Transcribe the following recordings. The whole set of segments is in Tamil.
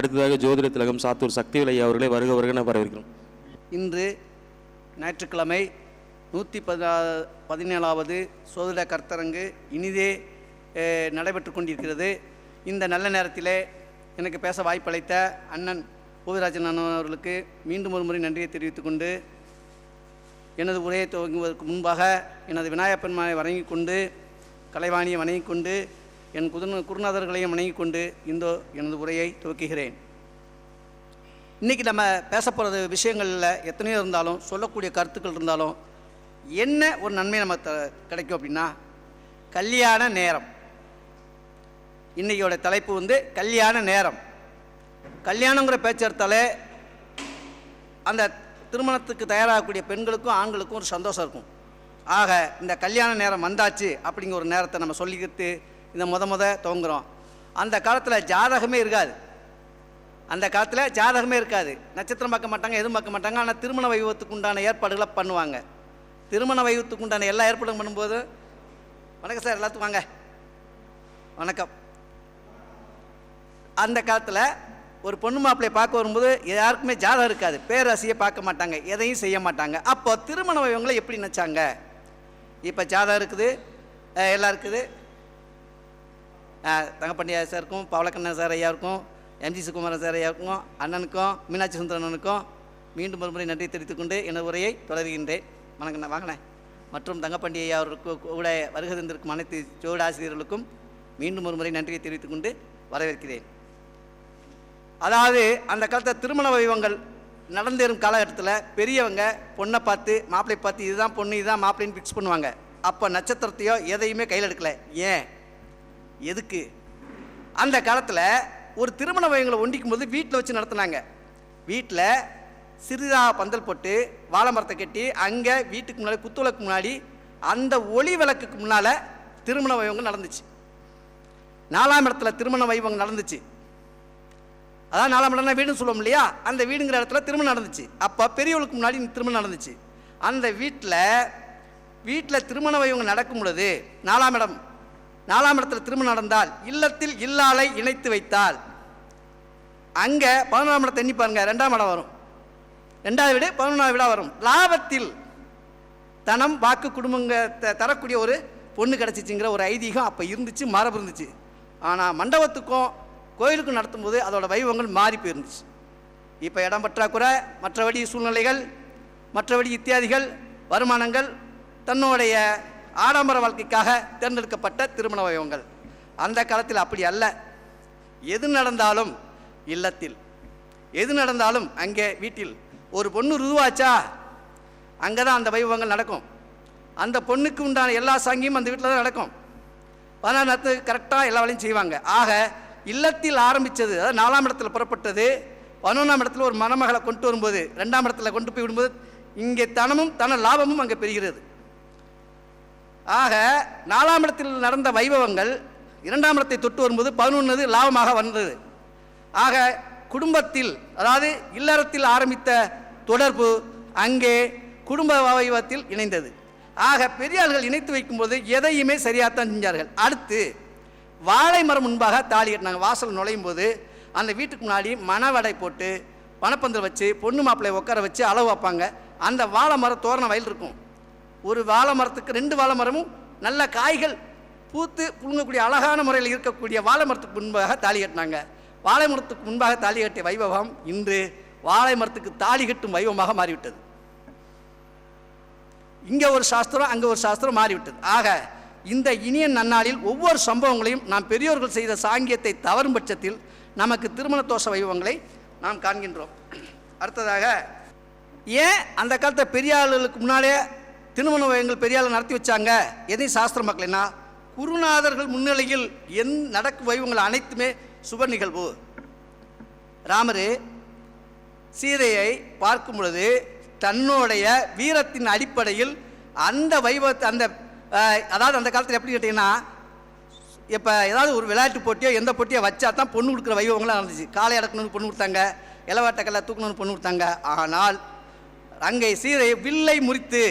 அடுத்ததாக ஜோதிட திலகம் சாத்தூர் சக்திவேல் அவர்களை வருக வருகன வரவேற்கிறோம். இன்று ஞாயிற்றுக்கிழமை நூற்றி பதினா பதினேழாவது சோதிட கர்த்தரங்கு இனிதே நடைபெற்று கொண்டிருக்கிறது. இந்த நல்ல நேரத்திலே எனக்கு பேச வாய்ப்பளித்த அண்ணன் பூவிராஜன் அண்ணன் அவர்களுக்கு மீண்டும் ஒரு முறை நன்றியை தெரிவித்துக் கொண்டு எனது உரையை துவங்குவதற்கு முன்பாக எனது விநாயகப் பெருமானை வணங்கிக் கொண்டு கலைவாணியை வணங்கிக் கொண்டு என் குதுன குருநாதர்களையும் வணங்கிக் கொண்டு இந்த எனது உரையை துவக்குகிறேன். இன்றைக்கி நம்ம பேச போகிறது விஷயங்களில் எத்தனையோ இருந்தாலும் சொல்லக்கூடிய கருத்துக்கள் இருந்தாலும் என்ன ஒரு நன்மை நம்ம த- கிடைக்கும் அப்படின்னா கல்யாண நேரம். இன்றைக்கியோட தலைப்பு வந்து கல்யாண நேரம். கல்யாணங்கிற பேச்செடுத்தாலே அந்த திருமணத்துக்கு தயாராகக்கூடிய பெண்களுக்கும் ஆண்களுக்கும் ஒரு சந்தோஷம் இருக்கும். ஆக இந்த கல்யாண நேரம் வந்தாச்சு அப்படிங்கிற ஒரு நேரத்தை நம்ம சொல்லிக்கிட்டு இந்த முத முத துவங்குறோம் அந்த காலத்தில் ஜாதகமே இருக்காது. அந்த காலத்தில் ஜாதகமே இருக்காது. நட்சத்திரம் பார்க்க மாட்டாங்க எதுவும் பார்க்க மாட்டாங்க. ஆனால் திருமண வைபவத்துக்கு உண்டான ஏற்பாடுகளை பண்ணுவாங்க. திருமண வைபவத்துக்கு உண்டான எல்லா ஏற்பாடும் பண்ணும்போது வணக்கம் சார் எல்லாத்துக்கும் வாங்க. வணக்கம். அந்த காலத்தில் ஒரு பொண்ணு மாப்பிள்ளையை பார்க்க வரும்போது யாருக்குமே ஜாதகம் இருக்காது. பேராசியை பார்க்க மாட்டாங்க. எதையும் செய்ய மாட்டாங்க. அப்போ திருமண வைவங்களை எப்படி நினச்சாங்க? இப்போ ஜாதகம் இருக்குது எல்லாம் இருக்குது. அஹ் தங்கப்பண்டியா சாருக்கும் பவளக்கண்ணன் சார் ஐயாவுக்கும் எம்ஜி சுகுமாரன் சார் ஐயாவுக்கும் அண்ணனுக்கும் மீனாட்சி சுந்தரனுக்கும் மீண்டும் ஒருமுறை நன்றி தெரிவித்துக் கொண்டு எனது உரையை தொடர்கின்றேன். வணக்கண்ணா. வாங்கண்ணே மற்றும் தங்கப்பண்டி ஐயா அவருக்கு கூட வருகை தந்திருக்கும் அனைத்து சோடாசிரியர்களுக்கும் மீண்டும் ஒரு முறை நன்றியை தெரிவித்துக் கொண்டு வரவேற்கிறேன். அதாவது அந்த காலத்தில் திருமண வைவங்கள் நடந்தேறும் காலகட்டத்தில் பெரியவங்க பொண்ணை பார்த்து மாப்பிள்ளை பார்த்து இதுதான் பொண்ணு இதுதான் மாப்பிள்ளைன்னு ஃபிக்ஸ் பண்ணுவாங்க. அப்போ நட்சத்திரத்தையோ எதையுமே கையில் எடுக்கலை. ஏன்? எதுக்கு? அந்த காலத்தில் ஒரு திருமண வயங்களை ஒண்டிக்கும் போது வீட்டில் வச்சு நடத்துனாங்க. வீட்டில் சிறிதாக பந்தல் போட்டு வாழை மரத்தை கட்டி அங்கே வீட்டுக்கு முன்னாடி குத்துவிளக்கு முன்னாடி அந்த ஒளி விளக்குக்கு முன்னால் திருமண வைவங்க நடந்துச்சு. நாலாம் இடத்துல திருமண வைபவங்கள் நடந்துச்சு. அதான் நாலாம் இடம்னா வீடுன்னு சொல்லுவோம் இல்லையா? அந்த வீடுங்கிற இடத்துல திருமணம் நடந்துச்சு. அப்போ பெரியவளுக்கு முன்னாடி திருமணம் நடந்துச்சு. அந்த வீட்டில் வீட்டில் திருமண வைவங்கள் நடக்கும் பொழுது நாலாம் இடம் நாலாம் இடத்துல திருமணம் நடந்தால் இல்லத்தில் இல்லாலை இணைத்து வைத்தால். அங்கே பதினொன்றாம் இடத்தை எண்ணி பாருங்கள் ரெண்டாம் இடம் வரும். ரெண்டாவது வீடு பதினொன்றாவது வீடாக வரும். லாபத்தில் தனம் வாக்கு குடும்பங்க த- தரக்கூடிய ஒரு பொண்ணு கிடச்சிச்சிங்கிற ஒரு ஐதீகம் அப்போ இருந்துச்சு மரபு இருந்துச்சு ஆனால் மண்டபத்துக்கும் கோயிலுக்கும் நடத்தும்போது அதோட வைபவங்கள் மாறி போயிருந்துச்சு. இப்போ இடம் பற்றாக்குறை மற்றபடி சூழ்நிலைகள் மற்றபடி இத்தியாதிகள் வருமானங்கள் தன்னுடைய ஆடம்பர வாழ்க்கைக்காக தேர்ந்தெடுக்கப்பட்ட திருமண வைவங்கள் அந்த காலத்தில் அப்படி அல்ல. எது நடந்தாலும் இல்லத்தில். எது நடந்தாலும் அங்கே வீட்டில். ஒரு பொண்ணு ருதுவாச்சா? அங்கே தான் அந்த வைபவங்கள் நடக்கும். அந்த பொண்ணுக்கு உண்டான எல்லா சாங்கியும் அந்த வீட்டில் தான் நடக்கும். பதினாறு நேரத்துக்கு கரெக்டாக எல்லா வேலையும் செய்வாங்க. ஆக இல்லத்தில் ஆரம்பித்தது அதாவது நாலாம் இடத்துல புறப்பட்டது பதினொன்றாம் இடத்துல ஒரு மணமகளை கொண்டு வரும்போது ரெண்டாம் இடத்துல கொண்டு போய் விடும்போது இங்கே தனமும் தன லாபமும் அங்கே பெறுகிறது ஆக நாலாம் இடத்தில் நடந்த வைபவங்கள் இரண்டாம் இடத்தை தொட்டு வரும்போது பதினொன்று லாபமாக வந்தது. ஆக குடும்பத்தில் அதாவது இல்லறத்தில் ஆரம்பித்த தொடர்பு அங்கே குடும்ப வைபவத்தில் இணைந்தது. ஆக பெரியார்கள் இணைத்து வைக்கும்போது எதையுமே சரியாகத்தான் செஞ்சார்கள். அடுத்து வாழை மரம் முன்பாக தாலி கட்டினாங்க. வாசல் நுழையும் போது அந்த வீட்டுக்கு முன்னாடி மணவடை போட்டு பணப்பந்தல் வச்சு பொண்ணு மாப்பிள்ளையை உட்கார வச்சு அளவு வைப்பாங்க. அந்த வாழை மரம் தோரண வயல் இருக்கும். ஒரு வாழை மரத்துக்கு ரெண்டு வாழை மரமும் நல்ல காய்கள் பூத்து புழுங்கக்கூடிய அழகான முறையில் இருக்கக்கூடிய வாழை மரத்துக்கு முன்பாக தாலி கட்டினாங்க. வாழை மரத்துக்கு முன்பாக தாலி கட்டிய வைபவம் இன்று வாழை மரத்துக்கு தாலி கட்டும் வைபவமாக மாறிவிட்டது. இங்கே ஒரு சாஸ்திரம் அங்கே ஒரு சாஸ்திரம் மாறிவிட்டது. ஆக இந்த இனிய நன்னாளில் ஒவ்வொரு சம்பவங்களையும் நாம் பெரியோர்கள் செய்த சாங்கியத்தை தவறும் பட்சத்தில் நமக்கு திருமண தோஷ வைபவங்களை நாம் காண்கின்றோம். அடுத்ததாக ஏன் அந்த காலத்தை பெரிய ஆளுகளுக்கு முன்னாலே திருமண வயங்கள் பெரிய நடத்தி வச்சாங்க. எதையும் சாஸ்திரம் பார்க்கலைன்னா குருநாதர்கள் முன்னிலையில் என் நடக்கும் வைவங்கள் அனைத்துமே சுப நிகழ்வு. ராமர் சீதையை பார்க்கும் பொழுது தன்னுடைய வீரத்தின் அடிப்படையில் அந்த வைபவத்தை அந்த அதாவது அந்த காலத்தில் எப்படி கேட்டிங்கன்னா இப்போ ஏதாவது ஒரு விளையாட்டு போட்டியோ எந்த போட்டியோ வச்சா தான் பொண்ணு கொடுக்குற வைபவங்களாம் நடந்துச்சு. காலை அடக்கணும்னு பொண்ணு கொடுத்தாங்க இளவாட்டக்கல்ல தூக்கணும்னு பொண்ணு கொடுத்தாங்க. ஆனால் அங்கே சீதையை வில்லை முறித்து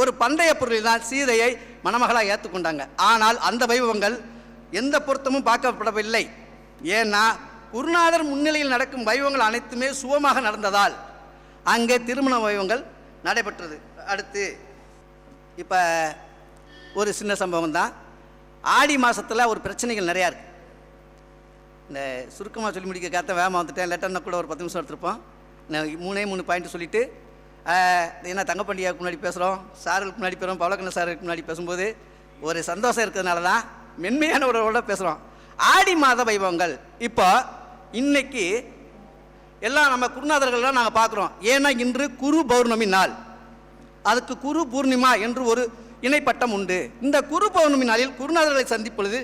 ஒரு பந்தய பொருளில் தான் சீதையை மணமகளாக ஏற்றுக்கொண்டாங்க. ஆனால் அந்த வைபவங்கள் எந்த பொருத்தமும் பார்க்கப்படவில்லை. ஏன்னா குருநாதர் முன்னிலையில் நடக்கும் வைபவங்கள் அனைத்துமே சுகமாக நடந்ததால் அங்கே திருமண வைபவங்கள் நடைபெற்றது. அடுத்து இப்போ ஒரு சின்ன சம்பவம் தான் ஆடி மாதத்தில் ஒரு பிரச்சனைகள் நிறையா இருக்குது இந்த சுருக்கமாக சொல்லி முடிக்க காத்த வேகமாக வந்துட்டேன். லெட்டர்னா கூட ஒரு பத்து நிமிஷம் எடுத்துருப்போம். நான் மூணே மூணு பாயிண்ட் சொல்லிவிட்டு என்ன தங்கப்பண்டியாவுக்கு முன்னாடி பேசுகிறோம் சாருக்கு முன்னாடி பேசுகிறோம் பவளக்கண்ண சாருக்கு முன்னாடி பேசும்போது ஒரு சந்தோஷம் இருக்கிறதுனால தான் மென்மையான உறவோட பேசுகிறோம் ஆடி மாத வைபவங்கள். இப்போ இன்னைக்கு எல்லாம் நம்ம குருநாதர்கள்லாம் நாங்கள் பார்க்குறோம் ஏன்னா இன்று குரு பௌர்ணமி நாள். அதுக்கு குரு பூர்ணிமா என்று ஒரு இணைப்பட்டம் உண்டு. இந்த குரு பௌர்ணமி நாளில் குருநாதர்களை சந்திப்பொழுது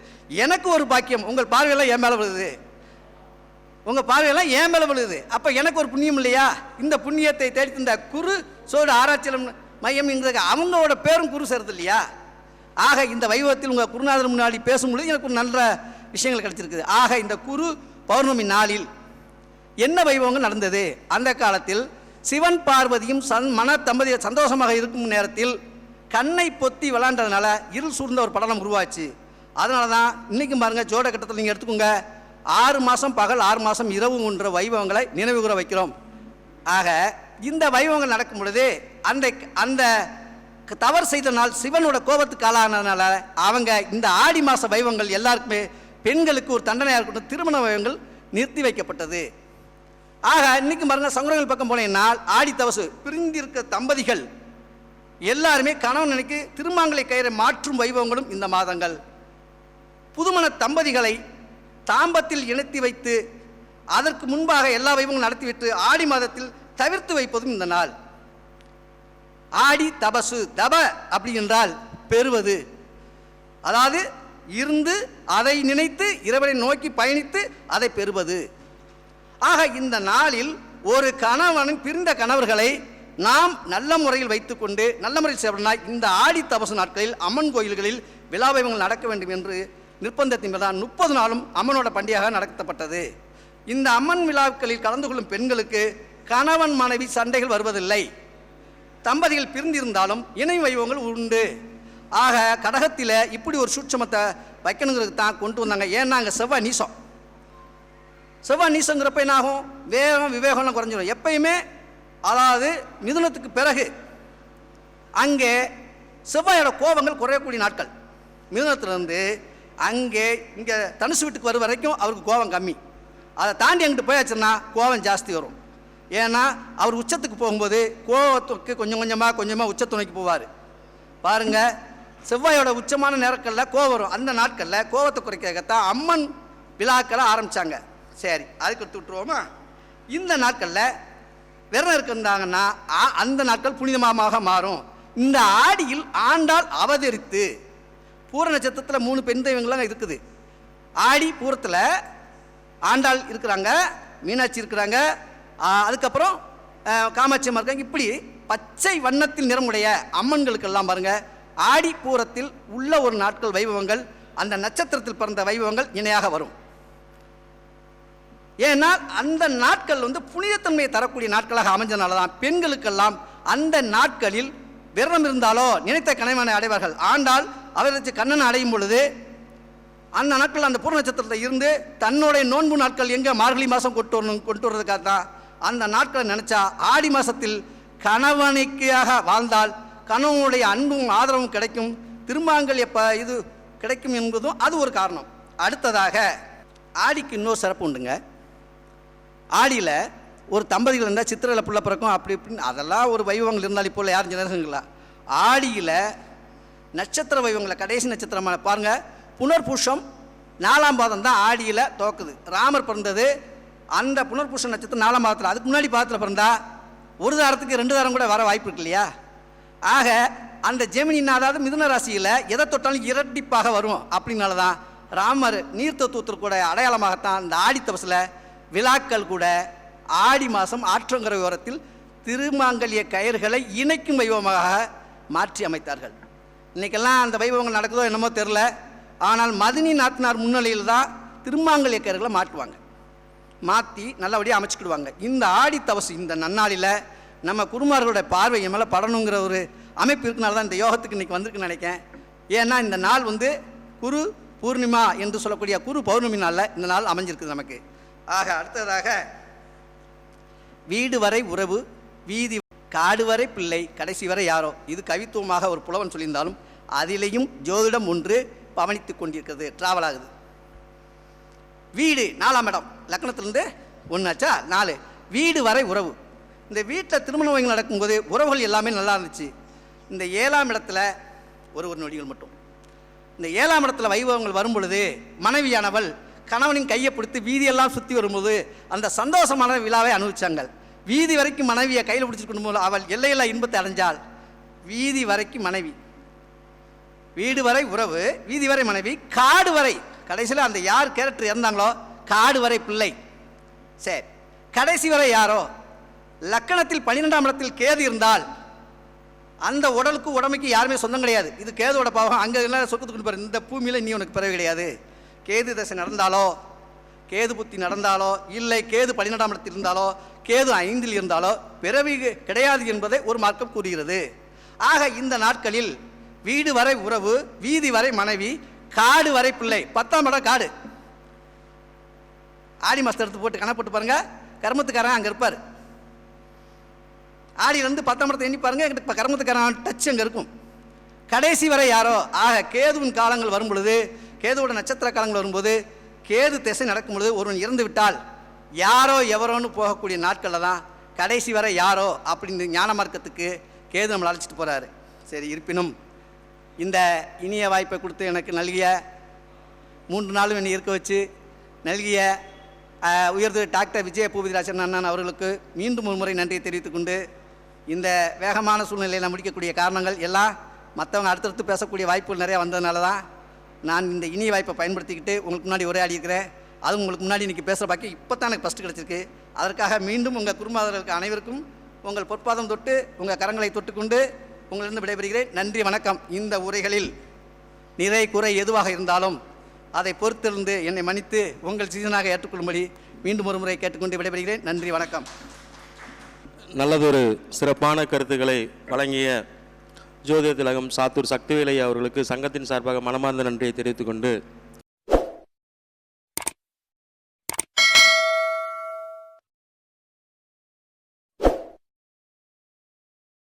எனக்கு ஒரு பாக்கியம். உங்கள் பார்வையெல்லாம் என் மேலே வருது. உங்கள் பார்வையெல்லாம் ஏன் மேலே விழுது அப்போ எனக்கு ஒரு புண்ணியம் இல்லையா? இந்த புண்ணியத்தை தேடி குரு சோடு ஆராய்ச்சியம் மையம் என்கிற அவங்களோட பேரும் குரு சேருது இல்லையா? ஆக இந்த வைபவத்தில் உங்கள் குருநாதர் முன்னாடி பேசும்பொழுது எனக்கு ஒரு நல்ல விஷயங்கள் கிடைச்சிருக்குது. ஆக இந்த குரு பௌர்ணமி நாளில் என்ன வைபவங்கள் நடந்தது? அந்த காலத்தில் சிவன் பார்வதியும் சன் மன தம்பதிய சந்தோஷமாக இருக்கும் நேரத்தில் கண்ணை பொத்தி விளாண்டதுனால இருள் சூழ்ந்த ஒரு படலம் உருவாச்சு. அதனால தான் இன்றைக்கும் பாருங்கள் ஜோட கட்டத்தில் நீங்கள் எடுத்துக்கோங்க. ஆறு மாதம் பகல் ஆறு மாதம் இரவுன்ற வைபவங்களை நினைவுகூர வைக்கிறோம். ஆக இந்த வைபவங்கள் நடக்கும் பொழுது அந்த அந்த தவறு செய்த நாள் சிவனோட கோபத்துக்கு ஆளானதுனால அவங்க இந்த ஆடி மாத வைபவங்கள் எல்லாருக்குமே பெண்களுக்கு ஒரு தண்டனையாக இருக்கட்டும் திருமண வைபவங்கள் நிறுத்தி வைக்கப்பட்டது. ஆக இன்னைக்கு பாருங்க சங்குரங்கள் பக்கம் போனீங்கன்னா ஆடி தவசு பிரிந்திருக்க தம்பதிகள் எல்லாருமே கணவன் நினைக்கு திருமாங்கலை கயிறை மாற்றும் வைபவங்களும் இந்த மாதங்கள். புதுமண தம்பதிகளை தாம்பத்தில் இணைத்து வைத்து அதற்கு முன்பாக எல்லா வைபவங்களும் நடத்திவிட்டு ஆடி மாதத்தில் தவிர்த்து வைப்பதும் இந்த நாள். ஆடி தபசு தப அப்படி என்றால் பெறுவது. அதாவது இருந்து அதை நினைத்து இறைவனை நோக்கி பயணித்து அதை பெறுவது. ஆக இந்த நாளில் ஒரு கணவனின் பிரிந்த கணவர்களை நாம் நல்ல முறையில் வைத்துக்கொண்டு நல்ல முறையில் செய்வனா இந்த ஆடி தபசு நாட்களில் அம்மன் கோயில்களில் விழா வைபவங்கள் நடக்க வேண்டும் என்று நிர்பந்தத்தின் தான் முப்பது நாளும் அம்மனோட பண்டிகையாக நடத்தப்பட்டது. இந்த அம்மன் விழாக்களில் கலந்து கொள்ளும் பெண்களுக்கு கணவன் மனைவி சண்டைகள் வருவதில்லை. தம்பதிகள் பிரிந்திருந்தாலும் இணை வைவங்கள் உண்டு. ஆக கடகத்தில் இப்படி ஒரு சூட்சமத்தை வைக்கணுங்கிறது தான் கொண்டு வந்தாங்க. ஏன்னா அங்கே செவ்வாய் நீசம். செவ்வாய் நீசங்கிறப்ப என்ன ஆகும் வேகம் விவேகம்லாம் குறைஞ்சிடும் எப்பயுமே அதாவது மிதுனத்துக்கு பிறகு அங்கே செவ்வாயோட கோபங்கள் குறையக்கூடிய நாட்கள். மிதுனத்திலிருந்து அங்கே இங்கே தனுசு வீட்டுக்கு வரும் வரைக்கும் அவருக்கு கோபம் கம்மி. அதை தாண்டி அங்கிட்டு போயாச்சுன்னா கோபம் ஜாஸ்தி வரும். ஏன்னா அவர் உச்சத்துக்கு போகும்போது கோபத்துக்கு கொஞ்சம் கொஞ்சமாக கொஞ்சமாக உச்சத்துணைக்கு போவார். பாருங்க செவ்வாயோட உச்சமான நேரங்களில் கோவம் வரும். அந்த நாட்களில் கோபத்தை குறைக்கிறதுக்கத்தான் அம்மன் விழாக்களை ஆரம்பித்தாங்க சரி அதுக்கு எடுத்து விட்டுருவோமா? இந்த நாட்களில் விரதம் இருக்கிறாங்கன்னா அந்த நாட்கள் புனிதமாக மாறும். இந்த ஆடியில் ஆண்டாள் அவதரித்து பூர நட்சத்திரத்தில் மூணு பெண் தெய்வங்கள்லாம் இருக்குது. ஆடி பூரத்தில் ஆண்டாள் இருக்கிறாங்க மீனாட்சி இருக்கிறாங்க. அதுக்கப்புறம் காமாட்சி அம்மா இருக்காங்க. இப்படி பச்சை வண்ணத்தில் நிறமுடைய அம்மன்களுக்கெல்லாம் பாருங்க ஆடி பூரத்தில் உள்ள ஒரு நாட்கள் வைபவங்கள் அந்த நட்சத்திரத்தில் பிறந்த வைபவங்கள் இணையாக வரும். ஏன்னா அந்த நாட்கள் வந்து புனிதத்தன்மையை தரக்கூடிய நாட்களாக அமைஞ்சனால தான் பெண்களுக்கெல்லாம் அந்த நாட்களில் விரதம் இருந்தாலோ நினைத்த கணவனை அடைவார்கள். ஆண்டால் அவர்களுக்கு கண்ணனை அடையும் பொழுது அந்த நாட்கள் அந்த பூர்ண நட்சத்திரத்தில் இருந்து தன்னுடைய நோன்பு நாட்கள் எங்கே மார்கழி மாதம் கொண்டு வரணும் கொண்டு வர்றதுக்காக தான் அந்த நாட்களை நினச்சா ஆடி மாதத்தில் கணவனைக்காக வாழ்ந்தால் கணவனுடைய அன்பும் ஆதரவும் கிடைக்கும் திருமாங்கல் எப்போ இது கிடைக்கும் என்பதும் அது ஒரு காரணம். அடுத்ததாக ஆடிக்கு இன்னொரு சிறப்பு உண்டுங்க. ஆடியில் ஒரு தம்பதிகள் இருந்தால் சித்திரையில் புள்ள பிறக்கும் அப்படி இப்படின்னு அதெல்லாம் ஒரு வைபவங்கள் இருந்தாலும் இப்போ யாரும் ஜனகங்களா? ஆடியில் நட்சத்திர வைவங்களை கடைசி நட்சத்திரமான பாருங்கள் புனர்பூஷம் நாலாம் பாதம் தான் ஆடியில் தோக்குது ராமர் பிறந்தது. அந்த புனர்பூஷ நட்சத்திரம் நாலாம் பாதத்தில் அதுக்கு முன்னாடி பாதத்தில் பிறந்தா ஒரு தாரத்துக்கு ரெண்டு தாரம் கூட வர வாய்ப்பு இருக்கு இல்லையா? ஆக அந்த ஜெமினின் அதாவது மிதுன ராசியில் எதை தொட்டாலும் இரட்டிப்பாக வரும். அப்படின்னால தான் ராமர் நீர் தத்துவத்திற்கு கூட அடையாளமாகத்தான் இந்த ஆடி தபசில் விழாக்கள் கூட ஆடி மாதம் ஆற்றங்கரை ஓரத்தில் திருமாங்கல்ய கயிறுகளை இணைக்கும் வைபவமாக மாற்றி அமைத்தார்கள். இன்னைக்கெல்லாம் அந்த வைபவங்கள் நடக்குதோ என்னமோ தெரில ஆனால் மதினி நாத்தினார் முன்னிலையில் தான் திருமாங்கல் இயக்கர்களை மாட்டுவாங்க மாற்றி நல்லபடியாக அமைச்சுக்கிடுவாங்க. இந்த ஆடி தவசு இந்த நன்னாளில் நம்ம குருமார்களோட பார்வை மேலே படணுங்கிற ஒரு அமைப்பு இருக்கனால தான் இந்த யோகத்துக்கு இன்றைக்கி வந்திருக்குன்னு நினைக்கிறேன். ஏன்னா இந்த நாள் வந்து குரு பூர்ணிமா என்று சொல்லக்கூடிய குரு பௌர்ணமி நாளில் இந்த நாள் அமைஞ்சிருக்குது நமக்கு. ஆக அடுத்ததாக வீடு வரை உறவு வீதி காடு வரை பிள்ளை கடைசி வரை யாரோ. இது கவித்துவமாக ஒரு புலவன் சொல்லியிருந்தாலும் அதிலேயும் ஜோதிடம் ஒன்று பவனித்து கொண்டிருக்கிறது டிராவல் ஆகுது. வீடு நாலாம் இடம். லக்னத்திலேருந்து ஒன்றாச்சா நாலு. வீடு வரை உறவு. இந்த வீட்டில் திருமண வயங்கள் நடக்கும்போது உறவுகள் எல்லாமே நல்லா இருந்துச்சு. இந்த ஏழாம் இடத்துல ஒரு ஒரு நொடிகள் மட்டும். இந்த ஏழாம் இடத்துல வைபவங்கள் வரும் பொழுது மனைவியானவள் கணவனின் கையை பிடித்து வீதியெல்லாம் சுற்றி வரும்போது அந்த சந்தோஷமான விழாவை அனுபவிச்சாங்க. வீதி வரைக்கும் மனைவியை கையில் பிடிச்சிருக்கணும் போல அவள் எல்லையில்லா இன்பத்தை அடைஞ்சாள். வீதி வரைக்கும் மனைவி. வீடு வரை உறவு வீதி வரை மனைவி காடு வரை. கடைசியில் அந்த யார் கேரக்டர் இருந்தாங்களோ காடு வரை பிள்ளை. சரி. கடைசி வரை யாரோ? லக்கணத்தில் பன்னிரெண்டாம் இடத்தில் கேது இருந்தால் அந்த உடலுக்கு உடமைக்கு யாருமே சொந்தம் கிடையாது. இது கேதோட பாவம். அங்கே எல்லாம் சொத்துக்கு பாரு இந்த பூமியில் நீ உனக்கு பிறகு கிடையாது. கேது தசை நடந்தாலோ கேது புத்தி நடந்தாலோ இல்லை கேது பனிரெண்டாம் இருந்தாலோ கேது ஐந்தில் இருந்தாலோ பிறவி கிடையாது என்பதை ஒரு மார்க்கம் கூறுகிறது. ஆக இந்த நாட்களில் வீடு வரை உறவு வீதி வரை மனைவி காடு வரை பிள்ளை. பத்தாம் இடம் காடு. ஆடி மாதத்தை எடுத்து போட்டு கணக்கு போட்டு பாருங்க. கர்மத்துக்காரன் அங்கே இருப்பார். ஆடியிலேருந்து பத்தாம் இடத்தை எண்ணி பாருங்க. இப்போ கர்மத்துக்காரன் டச் அங்கே இருக்கும். கடைசி வரை யாரோ? ஆக கேதுவின் காலங்கள் வரும் பொழுது கேதுவோட நட்சத்திர காலங்கள் வரும்போது கேது திசை நடக்கும் பொழுது ஒருவன் இறந்து விட்டால் யாரோ எவரோன்னு போகக்கூடிய நாட்களில் தான் கடைசி வரை யாரோ அப்படின்னு ஞான மார்க்கத்துக்கு கேது நம்மளை அழைச்சிட்டு போகிறாரு சரி இருப்பினும் இந்த இனிய வாய்ப்பை கொடுத்து எனக்கு நல்கிய மூன்று நாளும் என்னை இருக்க வச்சு நல்கிய அஹ், டாக்டர் விஜய பூபதிராஜன் அண்ணன் அவர்களுக்கு மீண்டும் ஒரு முறை நன்றியை தெரிவித்துக் கொண்டு இந்த வேகமான சூழ்நிலையில் முடிக்கக்கூடிய காரணங்கள் எல்லாம் மற்றவங்க அடுத்தடுத்து பேசக்கூடிய வாய்ப்புகள் நிறையா வந்ததுனால தான் நான் இந்த இனிய வாய்ப்பை பயன்படுத்திக்கிட்டு உங்களுக்கு முன்னாடி உரையாடி இருக்கிறேன் அதுவும் உங்களுக்கு முன்னாடி இன்றைக்கி பேசுகிற பாக்கி இப்போ தான் எனக்கு ஃபஸ்ட்டு கிடச்சிருக்கு. அதற்காக மீண்டும் உங்கள் குடும்பத்தினருக்கு அனைவருக்கும் உங்கள் பொற்பாதம் தொட்டு உங்கள் கரங்களை தொட்டுக்கொண்டு உங்களிருந்து விடைபெறுகிறேன். நன்றி வணக்கம். இந்த உரைகளில் நிறை குறை எதுவாக இருந்தாலும் அதை பொறுத்திருந்து என்னை மன்னித்து உங்கள் சீசனாக ஏற்றுக்கொள்ளும்படி மீண்டும் ஒரு முறை கேட்டுக்கொண்டு விடைபெறுகிறேன். நன்றி வணக்கம். நல்லதொரு சிறப்பான கருத்துக்களை வழங்கிய ஜோதிட திலகம் சாத்தூர் சக்திவேலை அவர்களுக்கு சங்கத்தின் சார்பாக மனமார்ந்த நன்றியை தெரிவித்துக் கொண்டு